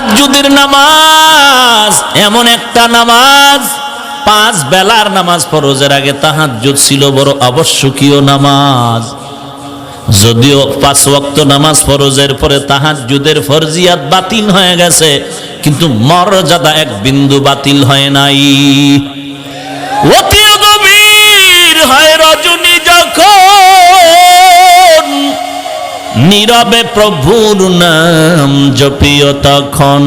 তাহাজ্জুদের নামাজ, এমন একটা নামাজ, পাঁচ বেলার নামাজ ফরজের আগে তাহাজ্জুদ ছিল বড় আবশ্যকীয় নামাজ। যদিও পাঁচ ওয়াক্ত নামাজ ফরজের পরে তাহাজ্জুদের ফরজিয়াত বাতিল হয়ে গেছে, কিন্তু মর্যাদা এক বিন্দু বাতিল হয় নাই। অতি নীরবে প্রভুর নাম জপিও তখন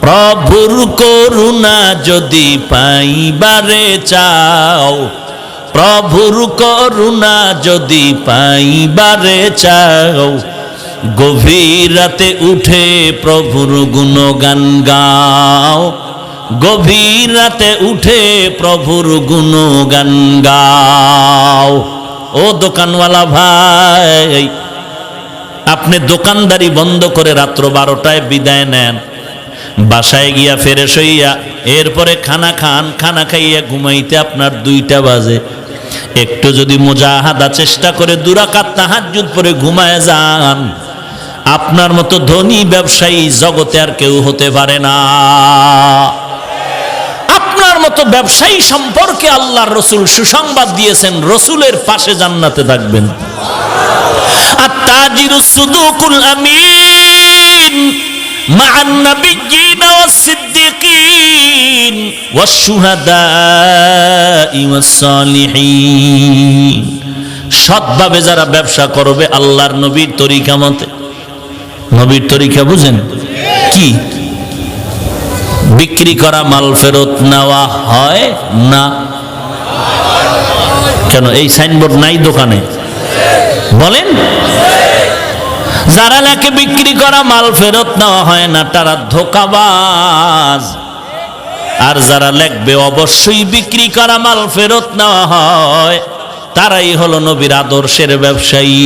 প্রভুর করুণা যদি পাইবারে চাও, প্রভুর করুণা যদি পাইবারে চাও, গভীর রাতে উঠে প্রভুর গুণগান গাও। গভীর রাতে উঠে প্রভুর গুণগান গাও। ও দোকানওয়ালা ভাই আপনি দোকানদারি বন্ধ করে রাত্র বারোটায় বিদায় নেন। বাসায় গিয়া ফেরে সইয়া এরপরে খানা খান, খানা খাইয়া ঘুমাইতে আপনার দুইটা বাজে। একটু যদি মুজাহাদা চেষ্টা করে দুরাকাত তাহাজ্জুদ পরে ঘুমায় যান। আপনার মতো ধনী ব্যবসায়ী জগতে আর কেউ হতে পারে না। আপনার মতো ব্যবসায়ী সম্পর্কে আল্লাহর রসুল সুসংবাদ দিয়েছেন, রসুলের পাশে জান্নাতে থাকবেন। التاجر الصدوق الأمين مع النبيين والصديقين والشهداء والصالحين সৎভাবে যারা ব্যবসা করবে আল্লাহর নবীর তরিকা মতে নবীর তরিকা বুঝেন কি বিক্রি করা মাল ফেরত নেওয়া হয় না কেন এই সাইনবোর্ড নাই দোকানে বলেন যারা নাকি বিক্রি করা মাল ফেরত নেওয়া হয় না, তারা ধোকাবাজ। আর যারা লেখবে, অবশ্যই বিক্রি করা মাল ফেরত নেওয়া হয়। তারাই হলো নবীর আদর্শের ব্যবসায়ী।